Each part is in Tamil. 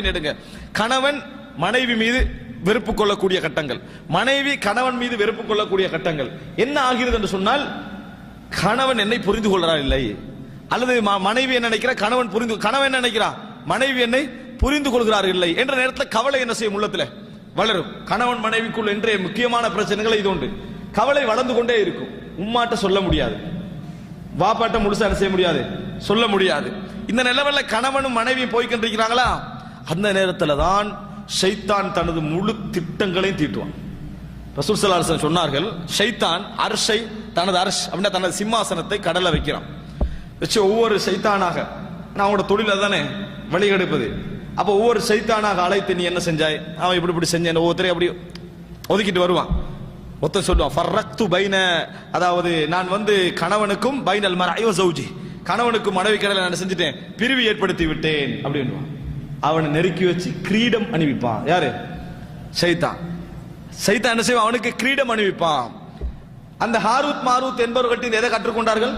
எடுங்க. கணவன் மனைவி மீது வெறுப்பு கொள்ளக்கூடிய கட்டங்கள். மனைவி கணவன் மீது வெறுப்பு கொள்ளக்கூடிய கட்டங்கள். என்ன ஆகிறது என்று சொன்னால் கணவன் என்னை புரிந்து கொள்றார் இல்லை. அல்லது மனைவி என்ன நினைக்கிறா? கணவன் புரிந்து கணவன் என்ன நினைக்கிறா? மனைவி என்னை புரிந்து கொள்கிறார் இல்லை என்ற நேரத்தில் கவலை என்ன செய்யும் உள்ளத்துல? வளரும். கணவன் மனைவிக்குள் இன்றைய முக்கியமான பிரச்சனைகள் இது உண்டு. கவலை வளர்ந்து கொண்டே இருக்கும். உம்மாட்ட சொல்ல முடியாது. வாப்பாட்ட முழுசா என்ன செய்ய முடியாது? சொல்ல முடியாது. இந்த நிலவரில் கணவனும் மனைவியும் போய்கின்றிருக்கிறாங்களா அந்த நேரத்தில் தான் ஷைத்தான் தனது முழு திட்டங்களையும் தீட்டுவான். ரசூல் சலாசன் சொன்னார்கள் ஷைத்தான் அர்ஷை தனது அர்ஷ் அப்படின்னா தனது சிம்மாசனத்தை கடலில் வைக்கிறான். வச்சு ஒவ்வொரு சைத்தானாக நான் அவனோட தொழில தானே வழிகெடுப்பது. அப்போ ஒவ்வொரு சைத்தானாக அழைத்து நீ என்ன செஞ்சாய்? அவன் இப்படி இப்படி செஞ்சேன். ஒவ்வொருத்தரையும் அப்படி ஒதுக்கிட்டு வருவான். ஒருத்தன் சொல்லுவான் ஃபர்ரக்து பைன அதாவது நான் வந்து கணவனுக்கும் பைனல் மர ஜௌஜி கணவனுக்கும் மனைவி கடலை நான் செஞ்சுட்டேன் பிரிவு ஏற்படுத்தி விட்டேன். அப்படின்னு அவனை நெருக்கி வச்சு கிரீடம் அணிவிப்பான். யாரு? சைத்தான். சைத்தான் என்ன செய்வான்? அவனுக்கு கிரீடம் அணிவிப்பான். அந்த ஹாரூத் மாரூத் என்பவர்கள்ட்ட எதை கற்றுக்கொண்டார்கள்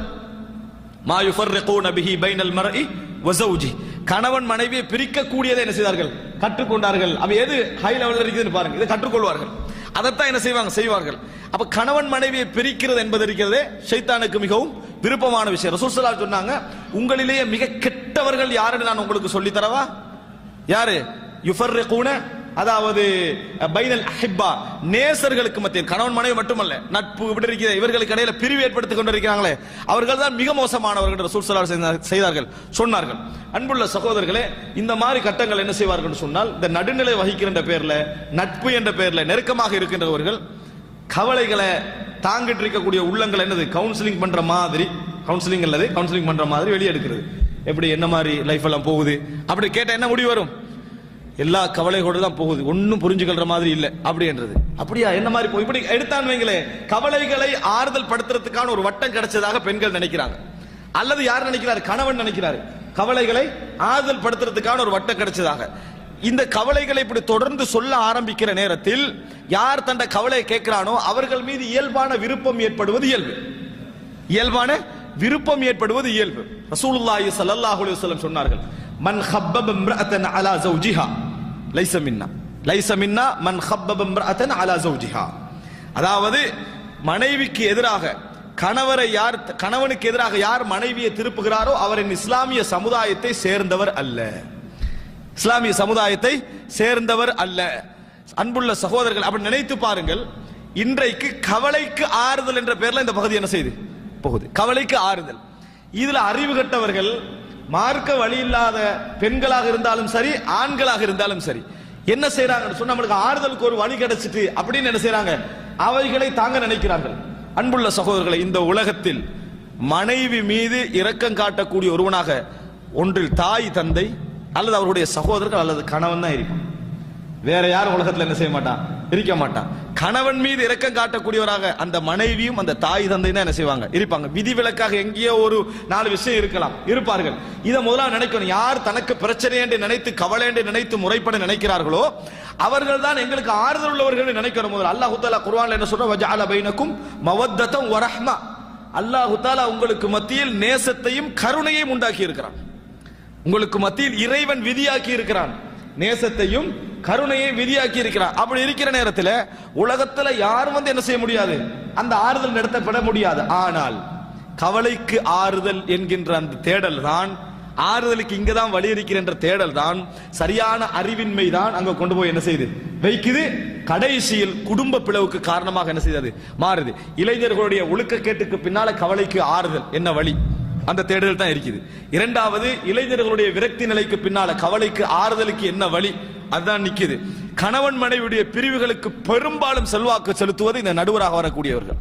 மா யுஃபர்ரிகூன பிஹி பைனல் மர்இ வ கணவன் மனைவியை பிரிக்கக்கூடியதை என்ன செய்தார்கள்? கற்றுக்கொண்டார்கள் அவ எது ஹை லெவல்ல இருக்குதுன்னு பாருங்க. இதை கற்றுக்கொள்வார்கள் அதைத்தான் என்ன செய்வாங்க? செய்வார்கள். அப்ப கணவன் மனைவியை பிரிக்கிறது என்பது இருக்கிறதே சைத்தானுக்கு மிகவும் விருப்பமான விஷயம். ரசூல் சொன்னாங்க உங்களிலேயே மிக கெட்டவர்கள் யாருன்னு நான் உங்களுக்கு சொல்லி தரவா? யாரு? யுஃபர்ரிகூன அதாவது பைனல் அஹிப்பா நேசர்களுக்கு மத்தியில் கணவன் மனைவி மட்டுமல்ல நட்பு இப்படி இருக்கிற இவர்களுக்கு இடையில பிரிவு ஏற்படுத்திக் கொண்டிருக்கிறாங்களே அவர்கள் தான் மிக மோசமானவர்கள் ரசூல் செய்தார்கள் சொன்னார்கள். அன்புள்ள சகோதரர்களே இந்த மாதிரி கட்டங்கள் என்ன செய்வார்கள் சொன்னால் இந்த நடுநிலை வகிக்கின்ற பேர்ல நட்பு என்ற பேர்ல நெருக்கமாக இருக்கின்றவர்கள் கவலைகளை தாங்கிட்டு இருக்கக்கூடிய உள்ளங்கள் என்னது? கவுன்சிலிங் பண்ற மாதிரி கவுன்சிலிங் அல்லது கவுன்சிலிங் பண்ற மாதிரி வெளியே எடுக்கிறது எப்படி என்ன மாதிரி லைஃப் எல்லாம் போகுது? அப்படி கேட்டால் என்ன முடிவு வரும்? எல்லா கவலைகளோடு தான் போகுது. ஒன்றும் புரிஞ்சுக்கிற மாதிரி இல்லை. அப்படின்றது அப்படியா? என்ன மாதிரி போய் இப்படி எடுத்தான் வைங்களே கவலைகளை ஆறுதல் படுத்துறதுக்கான ஒரு வட்டம் கிடைச்சதாக பெண்கள் நினைக்கிறாங்க. அல்லது யார் நினைக்கிறார்? கணவன் நினைக்கிறார். கவலைகளை ஆறுதல் படுத்துறதுக்கான ஒரு வட்டம் கிடைச்சதாக. இந்த கவலைகளை இப்படி தொடர்ந்து சொல்ல ஆரம்பிக்கிற நேரத்தில் யார் தண்ட கவலையை கேட்கிறானோ அவர்கள் மீது இயல்பான விருப்பம் ஏற்படுவது இயல்பு. இயல்பான விருப்பம் ஏற்படுவது இயல்பு. ரசூலுல்லாஹி ஸல்லல்லாஹு அலைஹி வஸல்லம் சொன்னார்கள் மன் ஹப்பப இம்ரஅத்தன் அலா ஜௌஜிஹா லைஸ மின்னா. லைஸ மின்னா மன் ஹப்பப இம்ரஅத்தன் அலா ஜௌஜிஹா அதாவது மனைவிக்கு எதிராக கணவரை யார் கணவனுக்கு எதிராக யார் மனைவியை திருப்புகிறாரோ அவரின் இஸ்லாமிய சமுதாயத்தை சேர்ந்தவர் அல்ல. இஸ்லாமிய சமுதாயத்தை சேர்ந்தவர் அல்ல. அன்புள்ள சகோதரர்கள் அப்படி நினைத்து பாருங்கள் இன்றைக்கு கவலைக்கு ஆறுதல் என்ற பெயர்ல இந்த பகுதி என்ன செய்யுது போகுது. கவலைக்கு ஆறுதல். இதுல அறிவு கட்டவர்கள் மார்க்க வழி இல்லாத பெண்களாக இருந்தாலும் சரி ஆண்களாக இருந்தாலும் சரி என்ன செய்யறாங்கன்னு சொன்னா நம்மளுக்கு ஆறுதலுக்கு ஒரு வழி கிடைச்சிட்டு அப்படின்னு என்ன செய்யறாங்க அவைகளை தாங்க நினைக்கிறார்கள். அன்புள்ள சகோதரர்களை இந்த உலகத்தில் மனைவி மீது இரக்கம் காட்டக்கூடிய ஒருவனாக ஒன்றில் தாய் தந்தை அல்லது அவருடைய சகோதரர்கள் அல்லது கணவன் தான் இருக்கும் வேற யாரும் உலகத்தில் என்ன செய்ய மாட்டான்? இருக்க மாட்டான். கணவன் மீது இரக்கம் காட்டக்கூடியவராக அந்த மனைவியும் அந்த தாய் தந்தை தான் என்ன செய்வாங்க? இருப்பாங்க. விதிவிலக்காக எங்கேயோ ஒரு நாலு விஷயம் இருக்கலாம். இருப்பார்கள். இதை முதலாக நினைக்கணும். யார் தனக்கு பிரச்சனை என்று நினைத்து கவலை என்று நினைத்து முறைப்பட நினைக்கிறார்களோ அவர்கள் தான் எங்களுக்கு ஆறுதல் உள்ளவர்கள் நினைக்கிற முதல். அல்லாஹு தாலா குர்வான் என்ன சொல்ற வஜஅல பைனக்கும் மவத்தத்தம் வரஹ்மா அல்லாஹு தாலா உங்களுக்கு மத்தியில் நேசத்தையும் கருணையையும் உண்டாக்கி இருக்கிறான் உங்களுக்கு மத்தியில் இறைவன் விதியாக்கி இருக்கிறான் நேசத்தையும் கருணையை விதியாக்கி இருக்கிறான். அப்படி இருக்கிற நேரத்தில் உலகத்துல யாரும் வந்து என்ன செய்ய முடியாது? அந்த ஆறுதல் நடத்தப்பட முடியாது. ஆனால் கவலைக்கு ஆறுதல் என்கின்ற அந்த தேடல் தான் ஆறுதலுக்கு இங்க தான் வழி இருக்கின்ற தேடல் தான் சரியான அறிவின்மை தான் அங்க கொண்டு போய் என்ன செய்யுது? வைக்குது. கடைசியில் குடும்ப பிளவுக்கு காரணமாக என்ன செய்தது? மாறுது. இளைஞர்களுடைய ஒழுக்க கேட்டுக்கு பின்னால கவலைக்கு ஆறுதல். என்ன வழி? அந்த தேடல் தான் இருக்குது. இரண்டாவது இளைஞர்களுடைய விரக்தி நிலைக்கு பின்னால கவலைக்கு ஆறுதலுக்கு என்ன வழி? அதுதான் நிக்குது. கணவன் மனைவியுடைய பிரிவுகளுக்கு பெரும்பாலும் செல்வாக்கு செலுத்துவது இந்த நடுவராக வரக்கூடியவர்கள்.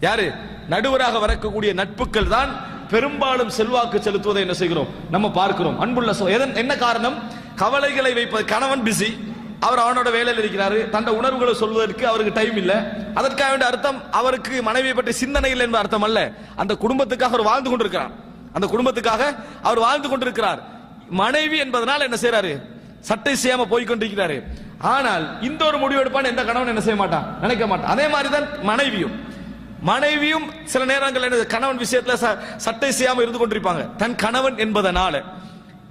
யாரு? நடுவராக வரக்கூடிய நட்புகள் தான் பெரும்பாலும் செல்வாக்கு செலுத்துவதை என்ன செய்கிறோம்? நம்ம பார்க்கிறோம். அன்புள்ள எதன் என்ன காரணம்? கவலைகளை வைப்பது கணவன் பிஸி அவர் அவனோட வேலையில் இருக்கிறாரு. தந்த உணர்வுகளை சொல்வதற்கு அவருக்கு டைம் இல்ல. அதற்காக வேண்டிய அர்த்தம் அவருக்கு மனைவியை பற்றி சிந்தனை இல்லை என்பது அர்த்தம் அல்ல. அந்த குடும்பத்துக்காக அவர் வாழ்ந்து கொண்டிருக்கிறார். அந்த குடும்பத்துக்காக அவர் வாழ்ந்து கொண்டிருக்கிறார். மனைவி என்பதனால் என்ன செய்யறாரு சட்டை செய்யாம போய் கொண்டிருக்கிறாரு ஆனால் இந்த ஒரு முடிவு எடுப்பான்னு எந்த கணவன் என்ன செய்ய மாட்டான்? நினைக்க மாட்டான். அதே மாதிரி தான் மனைவியும். மனைவியும் சில நேரங்கள் என்ன கணவன் விஷயத்துல ச- சட்டை செய்யாம இருந்து கொண்டிருப்பாங்க. தன் கணவன் என்பதனால.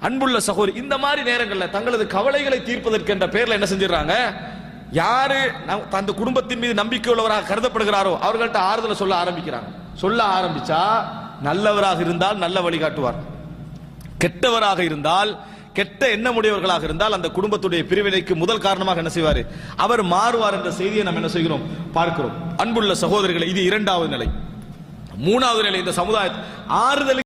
அன்புள்ள சகோதரி இந்த மாதிரி நேரங்களில் தங்களது கவலைகளை தீர்ப்பதற்கு என்ற பெயரில் என்ன செஞ்சிடறாங்க? யாரு நம்- அந்த குடும்பத்தின் மீது நம்பிக்கை உள்ளவராக கருதப்படுகிறாரோ அவர்கள்ட்ட ஆறுதலை சொல்ல ஆரம்பிக்கிறாங்க. சொல்ல ஆரம்பிச்சா நல்லவராக இருந்தால் நல்ல வழிகாட்டுவார் கெட்டவராக இருந்தால் கெட்ட எண்ணமுடையவர்களாக இருந்தால் அந்த குடும்பத்துடைய பிரிவினைக்கு முதல் காரணமாக என்ன செய்வார்? அவர் மாறுவார் என்ற செய்தியை நாம் என்ன செய்கிறோம்? பார்க்கிறோம். அன்புள்ள சகோதரர்களை இது இரண்டாவது நிலை. மூணாவது நிலை இந்த சமுதாய ஆறுதல்